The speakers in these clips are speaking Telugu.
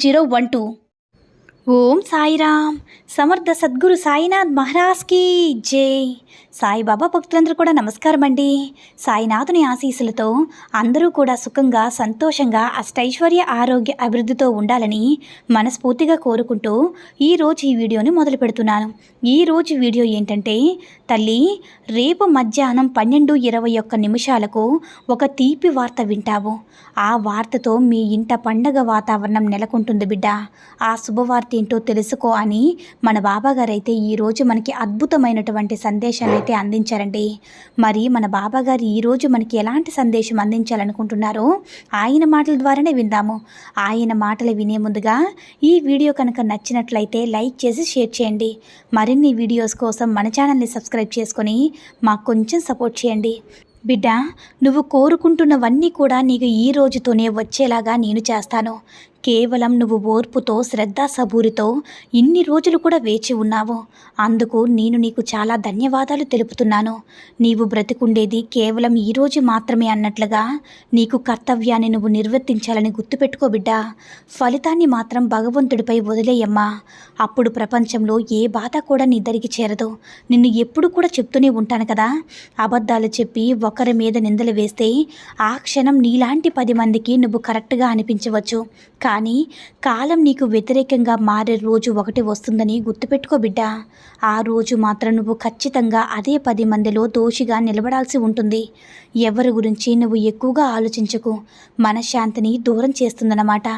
zero one two Om Sairam. Samartha Sadguru Sainath మహారాజ్కి జై. సాయిబాబా భక్తులందరూ కూడా నమస్కారం అండి సాయినాథుని ఆశీస్సులతో అందరూ కూడా సుఖంగా సంతోషంగా అష్టైశ్వర్య ఆరోగ్య అభివృద్ధితో ఉండాలని మనస్ఫూర్తిగా కోరుకుంటూ ఈరోజు ఈ వీడియోని మొదలు పెడుతున్నాను. ఈరోజు వీడియో ఏంటంటే తల్లి రేపు మధ్యాహ్నం పన్నెండు ఇరవై ఒక్క నిమిషాలకు ఒక తీపి వార్త వింటావు. ఆ వార్తతో మీ ఇంట పండగ వాతావరణం నెలకొంటుంది బిడ్డ. ఆ శుభవార్త ఏంటో తెలుసుకో అని మన బాబాగారు అయితే ఈరోజు మనకి అద్భుతమైనటువంటి సందేశాన్ని అయితే అందించారండి. మరి మన బాబాగారు ఈరోజు మనకి ఎలాంటి సందేశం అందించాలనుకుంటున్నారో ఆయన మాటల ద్వారానే విందాము. ఆయన మాటలు వినే ముందుగా ఈ వీడియో కనుక నచ్చినట్లయితే లైక్ చేసి షేర్ చేయండి. మరిన్ని వీడియోస్ కోసం మన ఛానల్ని సబ్స్క్రైబ్ చేసుకొని మాకు కొంచెం సపోర్ట్ చేయండి. బిడ్డ నువ్వు కోరుకుంటున్నవన్నీ కూడా నీకు ఈ రోజుతోనే వచ్చేలాగా నేను చేస్తాను. కేవలం నువ్వు ఓర్పుతో శ్రద్ధ సబూరితో ఇన్ని రోజులు కూడా వేచి ఉన్నావు. అందుకు నేను నీకు చాలా ధన్యవాదాలు తెలుపుతున్నాను. నీవు బ్రతికుండేది కేవలం ఈ రోజు మాత్రమే అన్నట్లుగా నీకు కర్తవ్యాన్ని నువ్వు నిర్వర్తించాలని గుర్తుపెట్టుకోబిడ్డా ఫలితాన్ని మాత్రం భగవంతుడిపై వదిలేయమ్మా. అప్పుడు ప్రపంచంలో ఏ బాధ కూడా నీ దరికి చేరదు. నిన్ను ఎప్పుడు కూడా చెప్తూనే ఉంటాను కదా. అబద్ధాలు చెప్పి ఒకరి మీద నిందలు వేస్తే ఆ క్షణం నీలాంటి పది మందికి నువ్వు కరెక్ట్గా అనిపించవచ్చు. కానీ కాలం నీకు వ్యతిరేకంగా మారే రోజు ఒకటి వస్తుందని గుర్తుపెట్టుకో బిడ్డ. ఆ రోజు మాత్రం నువ్వు ఖచ్చితంగా అదే పది మందిలో దోషిగా నిలబడాల్సి ఉంటుంది. ఎవరి గురించి నువ్వు ఎక్కువగా ఆలోచించకు. మనశ్శాంతిని దూరం చేస్తుందన్నమాట.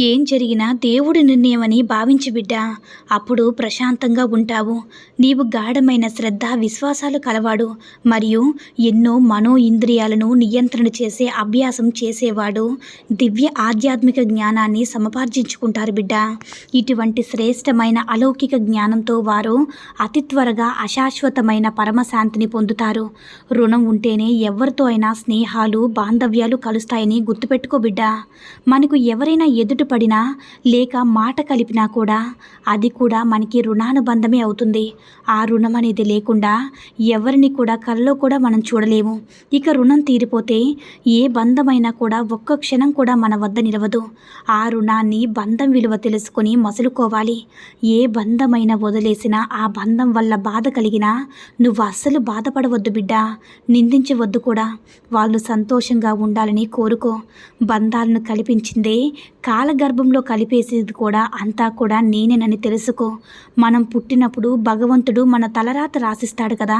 ఏం జరిగినా దేవుడి నిర్ణయమని భావించి బిడ్డ. అప్పుడు ప్రశాంతంగా ఉంటావు. నీవు గాఢమైన శ్రద్ధ విశ్వాసాలు కలవాడు. మరియు ఎన్నో మనో ఇంద్రియాలను నియంత్రణ చేసే అభ్యాసం చేసేవాడు. దివ్య ఆధ్యాత్మిక జ్ఞానాన్ని సమపార్జించుకుంటారు బిడ్డ. ఇటువంటి శ్రేష్టమైన అలౌకిక జ్ఞానంతో వారు అతి త్వరగా అశాశ్వతమైన పరమశాంతిని పొందుతారు. రుణం ఉంటేనే ఎవరితో అయినా స్నేహాలు బాంధవ్యాలు కలుస్తాయని గుర్తుపెట్టుకో బిడ్డ. మనకు ఎవరైనా ఎదుట పట్టుపడినా లేక మాట కలిపినా కూడా అది కూడా మనకి రుణానుబంధమే అవుతుంది. ఆ రుణం అనేది లేకుండా ఎవరిని కూడా కల్లో కూడా మనం చూడలేము. ఇక రుణం తీరిపోతే ఏ బంధమైనా కూడా ఒక్క క్షణం కూడా మన వద్ద నిలవదు. ఆ రుణాన్ని బంధం విలువ తెలుసుకొని మసులుకోవాలి. ఏ బంధమైనా వదిలేసినా ఆ బంధం వల్ల బాధ కలిగినా నువ్వు అస్సలు బాధపడవద్దు బిడ్డ. నిందించవద్దు కూడా. వాళ్ళు సంతోషంగా ఉండాలని కోరుకో. బంధాలను కల్పించిందే గర్భంలో కలిపేసేది కూడా అంతా కూడా నేనేనని తెలుసుకో. మనం పుట్టినప్పుడు భగవంతుడు మన తలరాత రాసిస్తాడు కదా.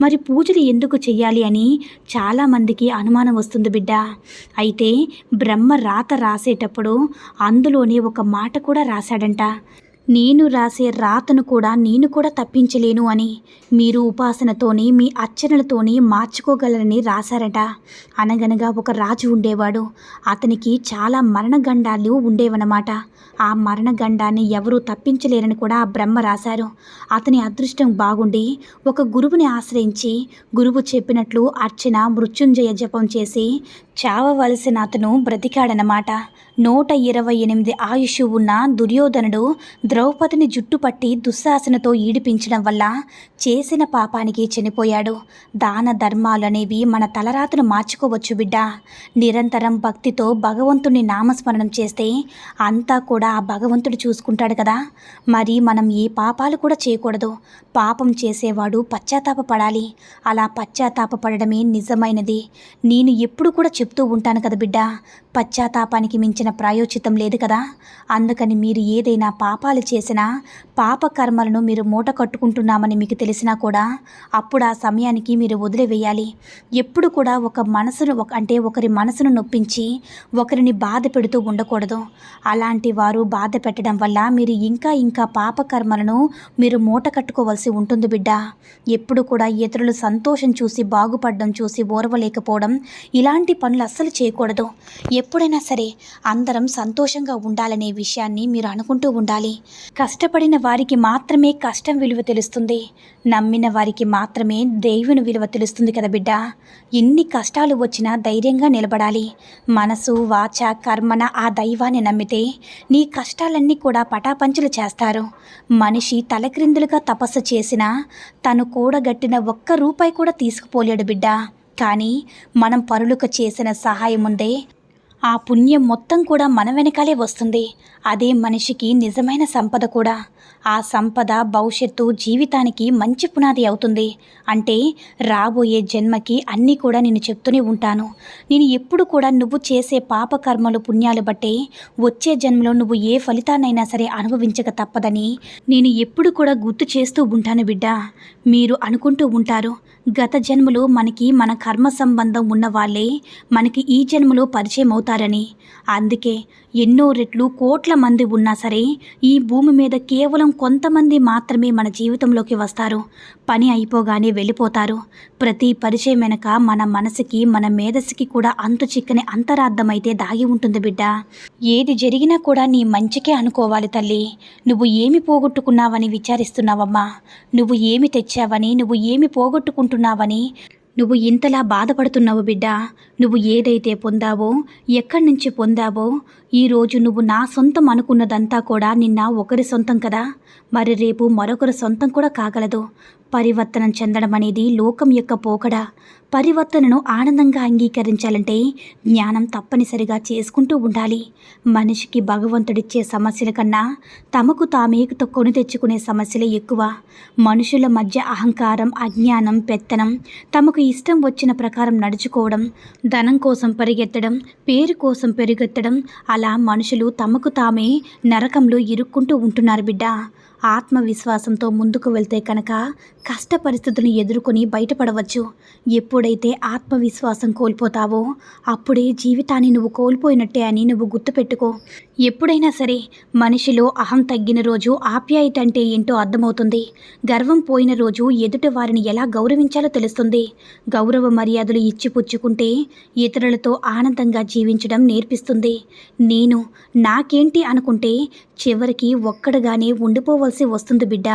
మరి పూజలు ఎందుకు చెయ్యాలి అని చాలామందికి అనుమానం వస్తుంది బిడ్డ. అయితే బ్రహ్మ రాత రాసేటప్పుడు అందులోనే ఒక మాట కూడా రాశాడంట. నేను రాసే రాతను కూడా నేను కూడా తప్పించలేను అని మీరు ఉపాసనతోని మీ అర్చనలతోని మార్చుకోగలరని రాశారట. అనగనగా ఒక రాజు ఉండేవాడు. అతనికి చాలా మరణగండాలు ఉండేవన్నమాట. ఆ మరణగండాన్ని ఎవరూ తప్పించలేరని కూడా ఆ బ్రహ్మ రాశారు. అతని అదృష్టం బాగుండి ఒక గురువుని ఆశ్రయించి గురువు చెప్పినట్లు అర్చన మృత్యుంజయ జపం చేసి చావవలసిన అతను బ్రతికాడనమాట నూట ఇరవై ఎనిమిది ఆయుష్ ఉన్న దుర్యోధనుడు ద్రౌపదిని జుట్టుపట్టి దుశ్శాసనతో ఈడిపించడం వల్ల చేసిన పాపానికి చనిపోయాడు. దాన ధర్మాలు అనేవి మన తలరాతను మార్చుకోవచ్చు బిడ్డ. నిరంతరం భక్తితో భగవంతుని నామస్మరణం చేస్తే అంతా కూడా కూడా ఆ భగవంతుడు చూసుకుంటాడు కదా. మరి మనం ఏ పాపాలు కూడా చేయకూడదు. పాపం చేసేవాడు పశ్చాత్తాప పడాలి అలా పశ్చాత్తాప పడడమే నిజమైనది. నేను ఎప్పుడు కూడా చెప్తూ ఉంటాను కదా బిడ్డ పశ్చాత్తాపానికి మించిన ప్రాయోచితం లేదు కదా. అందుకని మీరు ఏదైనా పాపాలు చేసినా పాప కర్మలను మీరు మూట కట్టుకుంటున్నామని మీకు తెలిసినా కూడా అప్పుడు ఆ సమయానికి మీరు వదిలివేయాలి. ఎప్పుడు కూడా ఒక మనసును ఒక అంటే ఒకరి మనసును నొప్పించి ఒకరిని బాధ పెడుతూ ఉండకూడదు. అలాంటి వారు బాధ పెట్టడం వల్ల మీరు ఇంకా ఇంకా పాపకర్మలను మీరు మూట కట్టుకోవలసి ఉంటుంది బిడ్డ. ఎప్పుడు కూడా ఇతరులు సంతోషం చూసి బాగుపడడం చూసి ఓర్వలేకపోవడం ఇలాంటి పనులు పనులు అస్సలు చేయకూడదు. ఎప్పుడైనా సరే అందరం సంతోషంగా ఉండాలనే విషయాన్ని మీరు అనుకుంటూ ఉండాలి. కష్టపడిన వారికి మాత్రమే కష్టం విలువ తెలుస్తుంది. నమ్మిన వారికి మాత్రమే దేవుని విలువ తెలుస్తుంది కదా బిడ్డ. ఎన్ని కష్టాలు వచ్చినా ధైర్యంగా నిలబడాలి. మనసు వాచ కర్మన ఆ దైవాన్ని నమ్మితే నీ కష్టాలన్నీ కూడా పటాపంచులు చేస్తారు. మనిషి తలక్రిందులుగా తపస్సు చేసినా తను కూడగట్టిన ఒక్క రూపాయి కూడా తీసుకుపోలేడు బిడ్డ. కానీ మనం పరులకు చేసిన సహాయం ఉందే ఆ పుణ్యం మొత్తం కూడా మన వెనకాలే వస్తుంది. అదే మనిషికి నిజమైన సంపద కూడా. ఆ సంపద భవిష్యత్తు జీవితానికి మంచి పునాది అవుతుంది. అంటే రాబోయే జన్మకి అన్నీ కూడా నేను చెప్తూనే ఉంటాను. నేను ఎప్పుడు కూడా నువ్వు చేసే పాపకర్మలు పుణ్యాలు బట్టే వచ్చే జన్మలో నువ్వు ఏ ఫలితాన్నైనా సరే అనుభవించక తప్పదని నేను ఎప్పుడు కూడా గుర్తు చేస్తూ ఉంటాను బిడ్డ. మీరు అనుకుంటూ ఉంటారు గత జన్మలో మనకి మన కర్మ సంబంధం ఉన్న వాళ్ళే మనకి ఈ జన్మలో పరిచయం అవుతుంది అవుతారని అందుకే ఎన్నో రెట్లు కోట్ల మంది ఉన్నా సరే ఈ భూమి మీద కేవలం కొంతమంది మాత్రమే మన జీవితంలోకి వస్తారు. పని అయిపోగానే వెళ్ళిపోతారు. ప్రతి పరిచయం వెనక మన మనసుకి మన మేధస్సుకి కూడా అంతు చిక్కని అంతరార్థమైతే దాగి ఉంటుంది బిడ్డ. ఏది జరిగినా కూడా నీ మంచికే అనుకోవాలి తల్లి. నువ్వు ఏమి పోగొట్టుకున్నావని విచారిస్తున్నావమ్మా. నువ్వు ఏమి తెచ్చావని నువ్వు ఏమి పోగొట్టుకుంటున్నావని నువ్వు ఇంతలా బాధపడుతున్నావు బిడ్డ. నువ్వు ఏదైతే పొందావో ఎక్కడి నుంచి పొందావో ఈరోజు నువ్వు నా సొంతం అనుకున్నదంతా కూడా నిన్న ఒకరి సొంతం కదా. మరి రేపు మరొకరి సొంతం కూడా కాగలదు. పరివర్తనం చెందడం అనేది లోకం యొక్క పోకడ. పరివర్తనను ఆనందంగా అంగీకరించాలంటే జ్ఞానం తప్పనిసరిగా చేసుకుంటూ ఉండాలి. మనిషికి భగవంతుడిచ్చే సమస్యల కన్నా తమకు తామే కొని తెచ్చుకునే సమస్యలే ఎక్కువ. మనుషుల మధ్య అహంకారం అజ్ఞానం పెత్తనం తమకు ఇష్టం వచ్చిన ప్రకారం నడుచుకోవడం ధనం కోసం పరిగెత్తడం పేరు కోసం పెరిగెత్తడం అలా మనుషులు తమకు తామే నరకంలో ఇరుక్కుంటూ ఉంటున్నారు బిడ్డ. ఆత్మవిశ్వాసంతో ముందుకు వెళ్తే కనుక కష్ట పరిస్థితులను ఎదుర్కొని బయటపడవచ్చు. ఎప్పుడైతే ఆత్మవిశ్వాసం కోల్పోతావో అప్పుడే జీవితాన్ని నువ్వు కోల్పోయినట్టే అని నువ్వు గుర్తుపెట్టుకో. ఎప్పుడైనా సరే మనిషిలో అహం తగ్గిన రోజు ఆప్యాయత అంటే ఏంటో అర్థమవుతుంది. గర్వం పోయిన రోజు ఎదుటి వారిని ఎలా గౌరవించాలో తెలుస్తుంది. గౌరవ మర్యాదలు ఇచ్చిపుచ్చుకుంటే ఇతరులతో ఆనందంగా జీవించడం నేర్పిస్తుంది. నేను నాకేంటి అనుకుంటే చివరికి ఒక్కడగానే ఉండిపోవలసి వస్తుంది బిడ్డ.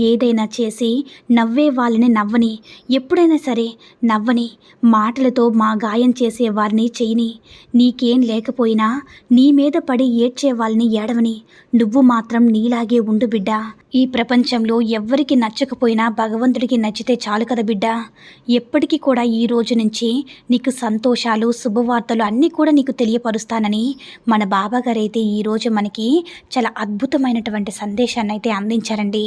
ఏదైనా చేసి నవ్వే వాళ్ళని నవ్వని ఎప్పుడైనా సరే నవ్వని మాటలతో మా గాయం చేసే వారిని చేయని నీకేం లేకపోయినా నీ మీద పడి ఏడ్చే వాళ్ళని ఏడవని. నువ్వు మాత్రం నీలాగే ఉండు బిడ్డ. ఈ ప్రపంచంలో ఎవ్వరికి నచ్చకపోయినా భగవంతుడికి నచ్చితే చాలు కదా బిడ్డా. ఎప్పటికీ కూడా ఈ రోజు నుంచి నీకు సంతోషాలు శుభవార్తలు అన్నీ కూడా నీకు తెలియపరుస్తానని మన బాబాగారు అయితే ఈరోజు మనకి చాలా అద్భుతమైనటువంటి సందేశాన్ని అయితే అందించారండి.